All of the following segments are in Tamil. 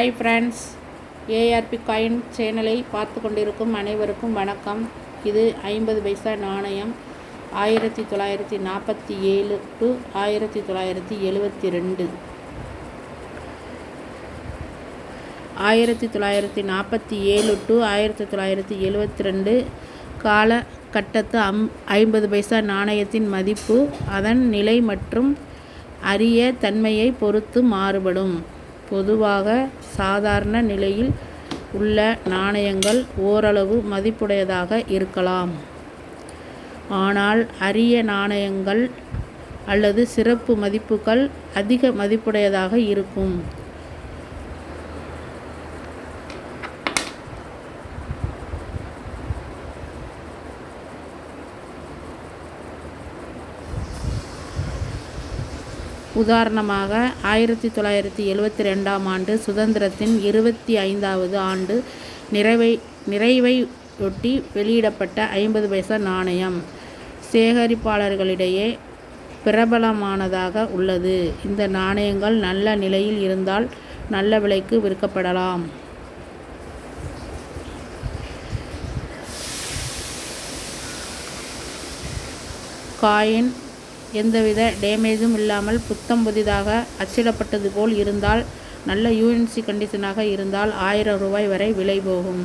ஹாய் ஃப்ரெண்ட்ஸ் ஏஆர்பி காயின் சேனலை பார்த்து கொண்டிருக்கும் அனைவருக்கும் வணக்கம். இது ஐம்பது பைசா நாணயம். ஆயிரத்தி தொள்ளாயிரத்தி நாற்பத்தி ஏழு டு ஆயிரத்தி தொள்ளாயிரத்தி எழுவத்தி ரெண்டு. ஆயிரத்தி தொள்ளாயிரத்தி நாற்பத்தி ஏழு டு ஆயிரத்தி தொள்ளாயிரத்தி எழுவத்தி ரெண்டு காலகட்டத்து அம் ஐம்பது பைசா நாணயத்தின் மதிப்பு அதன் நிலை மற்றும் அரிய தன்மையை பொறுத்து மாறுபடும். பொதுவாக சாதாரண நிலையில் உள்ள நாணயங்கள் ஓரளவு மதிப்புடையதாக இருக்கலாம். ஆனால் அரிய நாணயங்கள் அல்லது சிறப்பு மதிப்புகள் அதிக மதிப்புடையதாக இருக்கும். உதாரணமாக ஆயிரத்தி தொள்ளாயிரத்தி எழுவத்தி ரெண்டாம் ஆண்டு சுதந்திரத்தின் இருபத்தி ஐந்தாவது ஆண்டு நிறைவை நிறைவையொட்டி வெளியிடப்பட்ட ஐம்பது பைசா நாணயம் சேகரிப்பாளர்களிடையே பிரபலமானதாக உள்ளது. இந்த நாணயங்கள் நல்ல நிலையில் இருந்தால் நல்ல விலைக்கு விற்கப்படலாம். காயின் எந்தவித டேமேஜும் இல்லாமல் புத்தம் புதிதாக அச்சிடப்பட்டது போல் இருந்தால் நல்ல யூஎன்சி கண்டிஷனாக இருந்தால் ஆயிரம் ரூபாய் வரை விலை போகும்.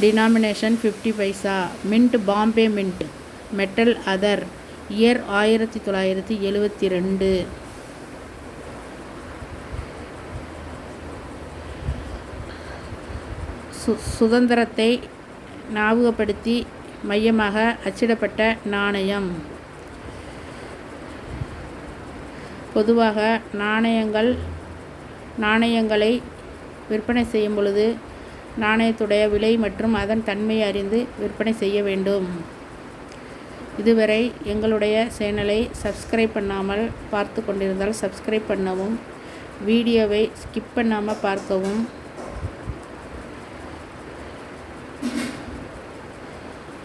Denomination fifty paisa mint Bombay mint metal other year ஆயிரத்தி தொள்ளாயிரத்தி எழுவத்தி ரெண்டு சு சுதந்திரத்தை ஞாபகப்படுத்தி மையமாக அச்சிடப்பட்ட நாணயம். பொதுவாக நாணயங்கள் நாணயங்களை விற்பனை செய்யும் பொழுது நாணயத்துடைய விலை மற்றும் அதன் தன்மையை அறிந்து விற்பனை செய்ய வேண்டும். இதுவரை எங்களுடைய சேனலை சப்ஸ்கிரைப் பண்ணாமல் பார்த்து கொண்டிருந்தால் சப்ஸ்கிரைப் பண்ணவும் வீடியோவை ஸ்கிப் பண்ணாமல் பார்க்கவும்